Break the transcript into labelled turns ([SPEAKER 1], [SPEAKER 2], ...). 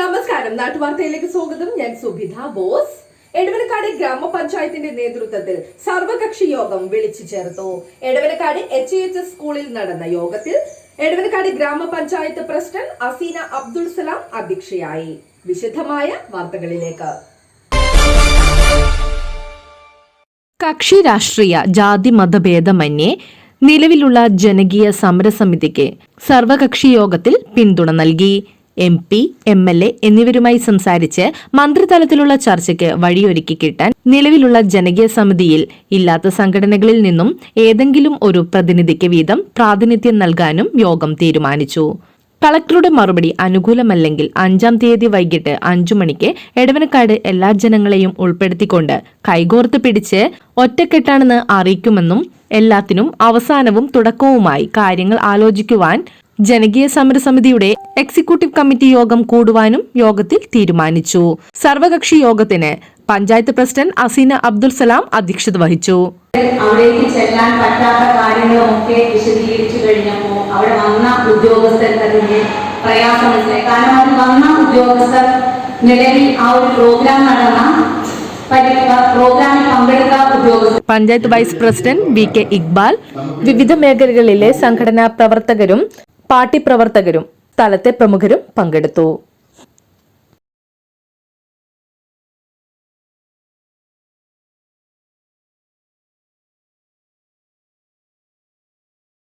[SPEAKER 1] നമസ്കാരം. നാട്ടുവാർത്തയിലേക്ക് സ്വാഗതം. ഞാൻ സുബിധ ബോസ്. എടവനക്കാട് ഗ്രാമപഞ്ചായത്തിന്റെ നേതൃത്വത്തിൽ സർവകക്ഷി യോഗം വിളിച്ചു ചേർത്തു. എടവനക്കാട് എച്ച് എച്ച് എസ് സ്കൂളിൽ നടന്ന യോഗത്തിൽ എടവനക്കാട് ഗ്രാമപഞ്ചായത്ത് പ്രസിഡന്റ് അസീന അബ്ദുൾ സലാം അധ്യക്ഷയായി. വിശദമായ വാർത്തകളിലേക്ക്.
[SPEAKER 2] കക്ഷി രാഷ്ട്രീയ ജാതി മതഭേദമന്യേ നിലവിലുള്ള ജനകീയ സമരസമിതിക്ക് സർവകക്ഷി യോഗത്തിൽ പിന്തുണ നൽകി. M P M L A എന്നിവരുമായി സംസാരിച്ച് മന്ത്രിതലത്തിലുള്ള ചർച്ചയ്ക്ക് വഴിയൊരുക്കി കിട്ടാൻ നിലവിലുള്ള ജനകീയ സമിതിയിൽ ഇല്ലാത്ത സംഘടനകളിൽ നിന്നും ഏതെങ്കിലും ഒരു പ്രതിനിധിക്ക് വീതം പ്രാതിനിധ്യം നൽകാനും യോഗം തീരുമാനിച്ചു. കളക്ടറുടെ മറുപടി അനുകൂലമല്ലെങ്കിൽ അഞ്ചാം തീയതി വൈകിട്ട് അഞ്ചു മണിക്ക് എടവനക്കാട് എല്ലാ ജനങ്ങളെയും ഉൾപ്പെടുത്തിക്കൊണ്ട് കൈകോർത്ത് പിടിച്ച് ഒറ്റക്കെട്ടാണെന്ന് അറിയിക്കുമെന്നും എല്ലാത്തിനും അവസാനവും തുടക്കവുമായി കാര്യങ്ങൾ ആലോചിക്കുവാൻ ജനകീയ സമര സമിതിയുടെ എക്സിക്യൂട്ടീവ് കമ്മിറ്റി യോഗം കൂടുവാനും യോഗത്തിൽ തീരുമാനിച്ചു. സർവകക്ഷി യോഗത്തിന് പഞ്ചായത്ത് പ്രസിഡന്റ് അസീന അബ്ദുൽ സലാം അധ്യക്ഷത വഹിച്ചു.
[SPEAKER 3] അവിടേക്ക് ചെല്ലാൻ പറ്റാത്ത കാര്യങ്ങളൊക്കെ വിശദീകരിച്ചു കഴിഞ്ഞപ്പോൾ അവിടെ വന്ന ഉദ്യോഗസ്ഥർക്ക് അതിന്റെ പ്രയാസം മനസ്സിലായി കാരണം അത് വന്ന ഉദ്യോഗസ്ഥർ നിലവിൽ ആ ഒരു പ്രോഗ്രാം നടന്ന
[SPEAKER 2] panchayat vice president V K Iqbal വിവിധ മേഖലകളിലെ സംഘടനാ പ്രവർത്തകരും പാർട്ടി പ്രവർത്തകരും സ്ഥലത്തെ പ്രമുഖരും പങ്കെടുത്തു